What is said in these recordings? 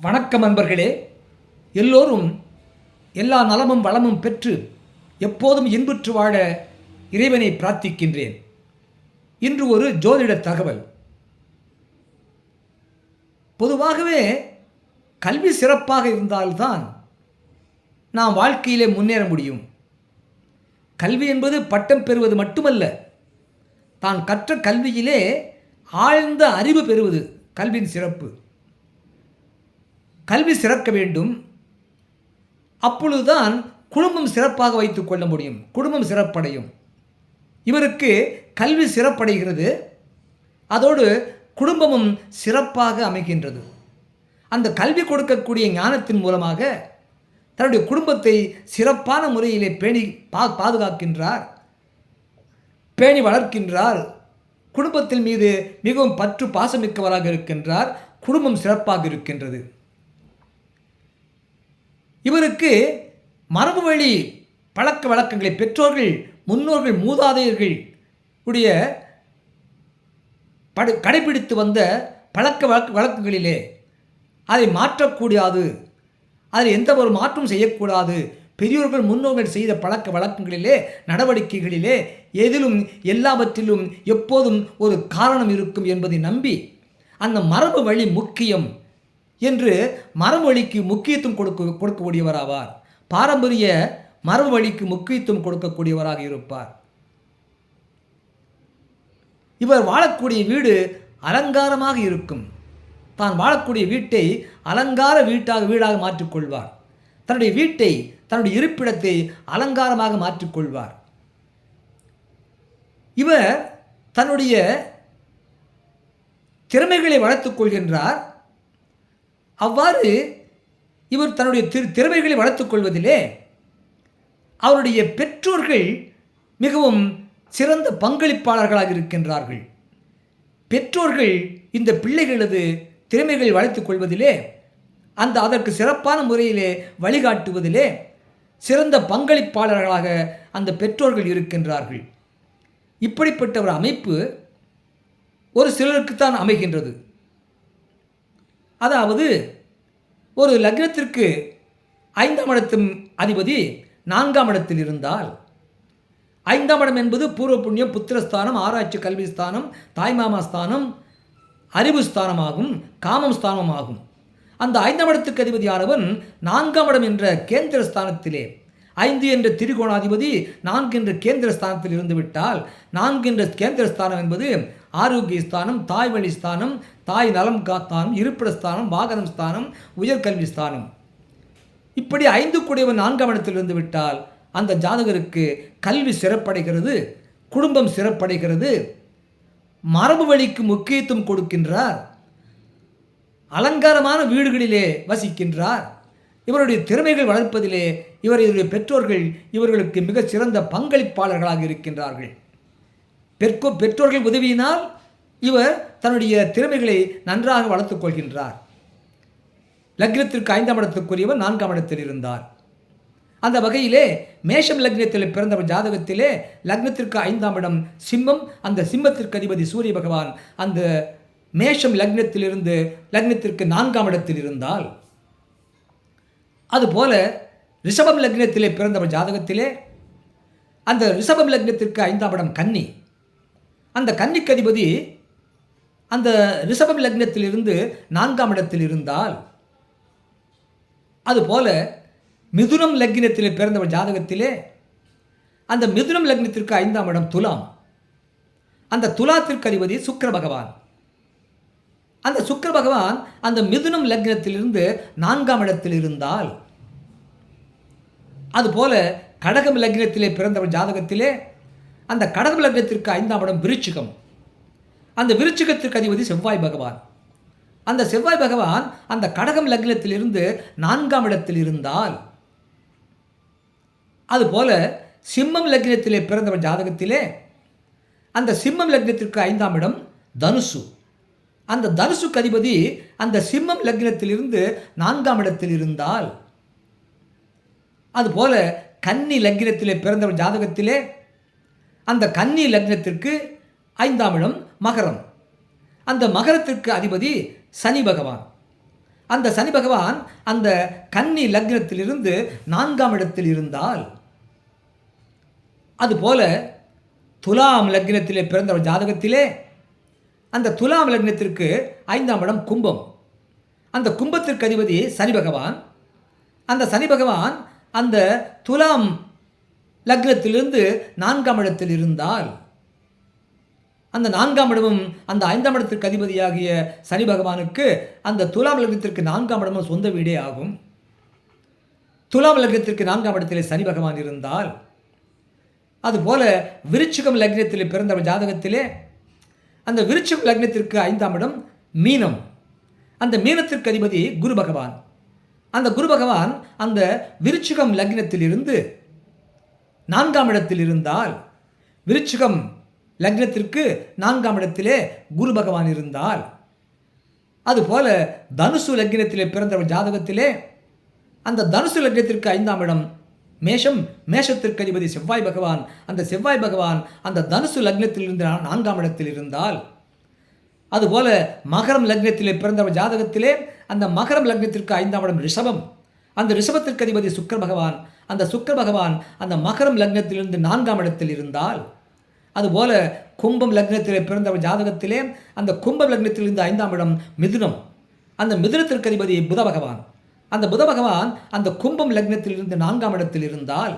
வணக்கம் அன்பர்களே எல்லோரும் எல்லா நலமும் வளமும் பெற்று எப்போதும் இன்புற்று வாழ இறைவனை பிரார்த்திக்கின்றேன். இன்று ஒரு ஜோதிட தகவல். பொதுவாகவே கல்வி சிறப்பாக இருந்தால்தான் நாம் வாழ்க்கையிலே முன்னேற முடியும். கல்வி என்பது பட்டம் பெறுவது மட்டுமல்ல தான் கற்ற கல்வியிலே ஆழ்ந்த அறிவு பெறுவது கல்வியின் சிறப்பு. கல்வி சிறக்க வேண்டும். அப்பொழுதுதான் குடும்பம் சிறப்பாக வைத்து கொள்ள முடியும். குடும்பம் சிறப்படையும். இவருக்கு கல்வி சிறப்படைகிறது. அதோடு குடும்பமும் சிறப்பாக அமைகின்றது. அந்த கல்வி கொடுக்கக்கூடிய ஞானத்தின் மூலமாக தன்னுடைய குடும்பத்தை சிறப்பான முறையிலே பேணி பா பாதுகாக்கின்றார். பேணி வளர்க்கின்றார். குடும்பத்தின் மீது மிகவும் பற்று பாசமிக்கவராக இருக்கின்றார். குடும்பம் சிறப்பாக இருக்கின்றது. இவருக்கு மரபு வழி பழக்க வழக்கங்களை பெற்றோர்கள் முன்னோர்கள் மூதாதையர்கள் உடைய படு கடைபிடித்து வந்த பழக்க வழக்க வழக்கங்களிலே அதை மாற்றக்கூடாது. அதில் எந்த ஒரு மாற்றம் செய்யக்கூடாது. பெரியோர்கள் முன்னோர்கள் செய்த பழக்க வழக்கங்களிலே நடவடிக்கைகளிலே எதிலும் எல்லாவற்றிலும் எப்போதும் ஒரு காரணம் இருக்கும் என்பதை நம்பி அந்த மரபு வழி முக்கியம். என்று மரபு வழிக்கு முக்கியத்துவம் கொடுக்க கொடுக்கக்கூடியவராவார். பாரம்பரிய மரபு வழிக்கு முக்கியத்துவம் கொடுக்கக்கூடியவராக இருப்பார். இவர் வாழக்கூடிய வீடு அலங்காரமாக இருக்கும். தான் வாழக்கூடிய வீட்டை அலங்கார வீட்டாக வீடாக மாற்றிக்கொள்வார். தன்னுடைய வீட்டை தன்னுடைய இருப்பிடத்தை அலங்காரமாக மாற்றிக்கொள்வார். இவர் தன்னுடைய திறமைகளை வளர்த்துக் கொள்கின்றார். அவ்வாறு இவர் தன்னுடைய திரு திறமைகளை வளர்த்துக் கொள்வதிலே அவருடைய பெற்றோர்கள் மிகவும் சிறந்த பங்களிப்பாளர்களாக இருக்கின்றார்கள். பெற்றோர்கள் இந்த பிள்ளைகளது திறமைகளை வளர்த்துக் கொள்வதிலே அந்த அதற்கு சிறப்பான முறையிலே வழிகாட்டுவதிலே சிறந்த பங்களிப்பாளர்களாக அந்த பெற்றோர்கள் இருக்கின்றார்கள். இப்படிப்பட்ட ஒரு அமைப்பு ஒரு சிலருக்குத்தான் அமைகின்றது. அதாவது ஒரு லக்னத்திற்கு ஐந்தாம் இடத்து அதிபதி நான்காம் இடத்தில் இருந்தால் ஐந்தாம் இடம் என்பது பூர்வ புண்ணியம் புத்திரஸ்தானம் ஆராய்ச்சி கல்வி ஸ்தானம் தாய்மாமா ஸ்தானம் அறிவு ஸ்தானமாகும் காமம் ஸ்தானமாகும். அந்த ஐந்தாம் இடத்துக்கு அதிபதியானவன் நான்காம் இடம் என்ற கேந்திர ஸ்தானத்திலே ஐந்து என்ற திரிகோணாதிபதி நான்கு என்ற கேந்திர ஸ்தானத்தில் இருந்து விட்டால் நான்கு என்ற கேந்திர ஸ்தானம் என்பது ஆரோக்கிய ஸ்தானம் தாய் வழி ஸ்தானம் தாய் நலம் காத்தானம் இருப்பிட ஸ்தானம் வாகனம் ஸ்தானம் உயர்கல்வி ஸ்தானம். இப்படி ஐந்து கூடியவன் நான்காம் இடத்தில் இருந்து விட்டால் அந்த ஜாதகருக்கு கல்வி சிறப்படைகிறது குடும்பம் சிறப்படைகிறது. மரபு வழிக்கு முக்கியத்துவம் கொடுக்கின்றார். அலங்காரமான வீடுகளிலே வசிக்கின்றார். இவருடைய திறமைகள் வளர்ப்பதிலே இவர் இவருடைய பெற்றோர்கள் இவர்களுக்கு மிகச் சிறந்த பங்களிப்பாளர்களாக இருக்கின்றார்கள். பெற்றோ பெற்றோர்கள் உதவியினால் இவர் தன்னுடைய திறமைகளை நன்றாக வளர்த்துக் கொள்கின்றார். லக்னத்திற்கு ஐந்தாம் இடத்துக்குரியவர் நான்காம் இடத்தில் இருந்தார். அந்த வகையிலே மேஷம் லக்னத்தில் பிறந்த ஜாதகத்திலே லக்னத்திற்கு ஐந்தாம் இடம் சிம்மம் அந்த சிம்மத்திற்கு அதிபதி சூரிய பகவான் அந்த மேஷம் லக்னத்திலிருந்து லக்னத்திற்கு நான்காம் இடத்தில் இருந்தால் அதுபோல ரிஷபம் லக்னத்திலே பிறந்தவர் ஜாதகத்திலே அந்த ரிஷபம் லக்னத்திற்கு ஐந்தாம் இடம் கன்னி. அந்த கன்னிக்கு அதிபதி அந்த ரிஷபம் லக்னத்திலிருந்து நான்காம் இடத்தில் இருந்தால் அதுபோல மிதுனம் லக்னத்திலே பிறந்தவர் ஜாதகத்திலே அந்த மிதுனம் லக்னத்திற்கு ஐந்தாம் இடம் துலாம். அந்த துலாத்திற்கு அதிபதி சுக்கர பகவான். அந்த சுக்கர பகவான் அந்த மிதுனம் லக்னத்திலிருந்து நான்காம் இடத்தில் இருந்தால் அதுபோல கடகம் லக்னத்திலே பிறந்தவர் ஜாதகத்திலே அந்த கடகம் லக்னத்திற்கு ஐந்தாம் இடம் விருச்சிகம். அந்த விருச்சிகத்திற்கு அதிபதி செவ்வாய் பகவான். அந்த செவ்வாய் பகவான் அந்த கடகம் லக்னத்திலிருந்து நான்காம் இடத்தில் இருந்தால் அதுபோல சிம்மம் லக்னத்திலே பிறந்தவர் ஜாதகத்திலே அந்த சிம்மம் லக்னத்திற்கு ஐந்தாம் இடம் தனுசு. அந்த தனுசுக்கு அதிபதி அந்த சிம்மம் லக்னத்திலிருந்து நான்காம் இடத்தில் இருந்தால் அதுபோல கன்னி லக்னத்திலே பிறந்தவர் ஜாதகத்திலே அந்த கன்னி லக்னத்திற்கு ஐந்தாம் இடம் மகரம். அந்த மகரத்திற்கு அதிபதி சனி பகவான். அந்த சனி பகவான் அந்த கன்னி லக்னத்திலிருந்து நான்காம் இடத்தில் இருந்தால் அதுபோல துலாம் லக்னத்திலே பிறந்த ஒரு ஜாதகத்திலே அந்த துலாம் லக்னத்திற்கு ஐந்தாம் இடம் கும்பம். அந்த கும்பத்திற்கு அதிபதி சனி பகவான். அந்த சனி பகவான் அந்த துலாம் லக்னத்திலிருந்து நான்காம் இடத்தில் இருந்தால் அந்த நான்காம் இடமும் அந்த ஐந்தாம் இடத்திற்கு அதிபதியாகிய சனி பகவானுக்கு அந்த துலாம் லக்னத்திற்கு நான்காம் இடமும் சொந்த வீடே ஆகும். துலாம் லக்னத்திற்கு நான்காம் இடத்திலே சனி பகவான் இருந்தால் அதுபோல விருச்சிகம் லக்னத்திலே பிறந்த ஜாதகத்திலே அந்த விருச்சிகம் லக்னத்திற்கு ஐந்தாம் இடம் மீனம். அந்த மீனத்திற்கு அதிபதி குரு பகவான். அந்த குரு பகவான் அந்த விருச்சிகம் லக்னத்திலிருந்து நான்காம் இடத்தில் இருந்தால் விருச்சிகம் லக்னத்திற்கு நான்காம் இடத்திலே குரு பகவான் இருந்தால் அதுபோல தனுசு லக்னத்திலே பிறந்த ஜாதகத்திலே அந்த தனுசு லக்னத்திற்கு ஐந்தாம் இடம் மேஷம். மேஷத்திற்கு அதிபதி செவ்வாய் பகவான். அந்த செவ்வாய் பகவான் அந்த தனுசு லக்னத்திலிருந்து நான்காம் இடத்தில் இருந்தால். அதுபோல மகரம் லக்னத்திலே பிறந்த ஜாதகத்திலே அந்த மகரம் லக்னத்திற்கு ஐந்தாம் இடம் ரிஷபம். அந்த ரிஷபத்திற்கு அதிபதி சுக்கர பகவான். அந்த சுக்கர பகவான் அந்த மகரம் லக்னத்திலிருந்து நான்காம் இடத்தில் இருந்தால். அதுபோல் கும்பம் லக்னத்திலே பிறந்த ஜாதகத்திலே அந்த கும்பம் லக்னத்திலிருந்து ஐந்தாம் இடம் மிதுனம். அந்த மிதுனத்திற்கு அதிபதி புத பகவான். அந்த புத பகவான் அந்த கும்பம் லக்னத்திலிருந்து நான்காம் இடத்தில் இருந்தால்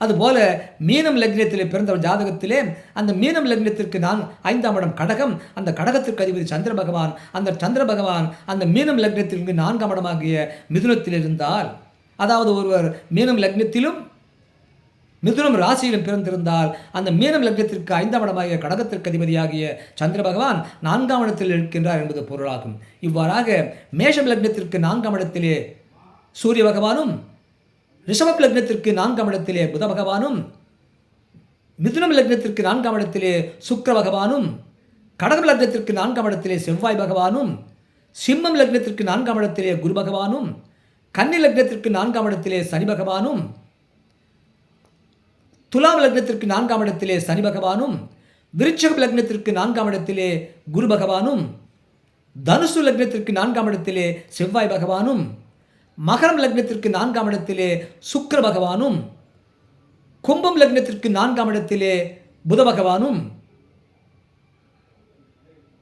அதுபோல மீனம் லக்னத்திலே பிறந்த ஜாதகத்திலே அந்த மீனம் லக்னத்திற்கு நான் ஐந்தாம் இடம் கடகம் அந்த கடகத்திற்கு அதிபதி சந்திர பகவான் அந்த சந்திர பகவான் அந்த மீனம் லக்னத்திலிருந்து நான்காம் இடமாகிய மிதுனத்தில் இருந்தால் அதாவது ஒருவர் மீனம் லக்னத்திலும் மிதுனம் ராசியிலும் பிறந்திருந்தால் அந்த மீனம் லக்னத்திற்கு ஐந்தாம் இடமாகிய கடகத்திற்கு அதிபதியாகிய சந்திர பகவான் நான்காம் இடத்தில் இருக்கின்றார் என்பது பொருளாகும். இவ்வாறாக மேஷம் லக்னத்திற்கு நான்காம் இடத்திலே சூரிய பகவானும் ரிஷபப் லக்னத்திற்கு நான்காம் இடத்திலே புத பகவானும் மிதுனம் லக்னத்திற்கு நான்காம் இடத்திலே சுக்கிர பகவானும் கடகம் லக்னத்திற்கு நான்காம் இடத்திலே செவ்வாய் பகவானும் சிம்மம் லக்னத்திற்கு நான்காம் இடத்திலே குரு பகவானும் கன்னி லக்னத்திற்கு நான்காம் இடத்திலே சனி பகவானும் துலாம் லக்னத்திற்கு நான்காம் இடத்திலே சனி பகவானும் விருச்சக லக்னத்திற்கு நான்காம் இடத்திலே குரு பகவானும் தனுசு லக்னத்திற்கு நான்காம் இடத்திலே செவ்வாய் பகவானும் மகரம் லக்னத்திற்கு நான்காம் இடத்திலே சுக்கர பகவானும் கும்பம் லக்னத்திற்கு நான்காம் இடத்திலே புத பகவானும்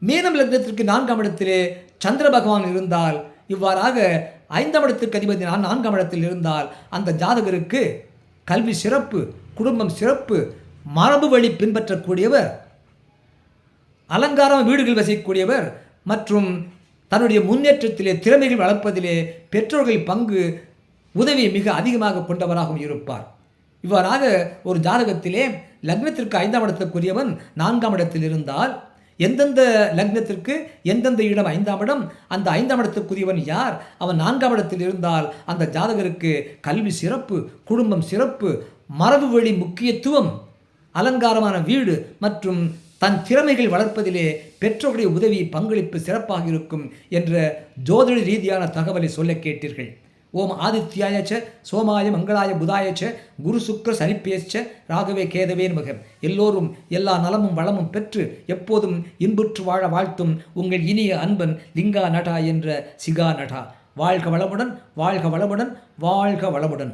மீனம் லக்னத்திற்கு நான்காம் இடத்திலே சந்திர பகவான் இருந்தால் இவ்வாறாக ஐந்தாம் இடத்திற்கு அதிபதி நான் நான்காம் இடத்தில் இருந்தால் அந்த ஜாதகருக்கு கல்வி சிறப்பு குடும்பம் சிறப்பு மரபு வழி பின்பற்றக்கூடியவர் அலங்காரம் வீடுகள் வசிக்கக்கூடியவர் மற்றும் தன்னுடைய முன்னேற்றத்திலே திறமைகள் வளர்ப்பதிலே பெற்றோர்கள் பங்கு உதவி மிக அதிகமாக கொண்டவராகவும் இருப்பார். இவ்வாறாக ஒரு ஜாதகத்திலே லக்னத்திற்கு ஐந்தாம் இடத்துக்குரியவன் நான்காம் இடத்தில் இருந்தால் எந்தெந்த லக்னத்திற்கு எந்தெந்த இடம் ஐந்தாம் இடம் அந்த ஐந்தாம் இடத்துக்குரியவன் யார் அவன் நான்காம் இடத்தில் இருந்தால் அந்த ஜாதகருக்கு கல்வி சிறப்பு குடும்பம் சிறப்பு மரபு வழி முக்கியத்துவம் அலங்காரமான வீடு மற்றும் தன் திறமைகள் வளர்ப்பதிலே பெற்றோருடைய உதவி பங்களிப்பு சிறப்பாக இருக்கும் என்ற ஜோதிட ரீதியான தகவலை சொல்ல கேட்டீர்கள். ஓம் ஆதித்யாயச்ச சோமாய மங்களாய புதாயச்ச குரு சுக்கர சனிப்பேச்ச ராகவே கேதவே மகன் எல்லோரும் எல்லா நலமும் வளமும் பெற்று எப்போதும் இன்புற்று வாழ வாழ்த்தும் உங்கள் இனிய அன்பன் லிங்கா நடா என்ற சிகா நடா வாழ்க வளமுடன் வாழ்க வளமுடன் வாழ்க வளமுடன்.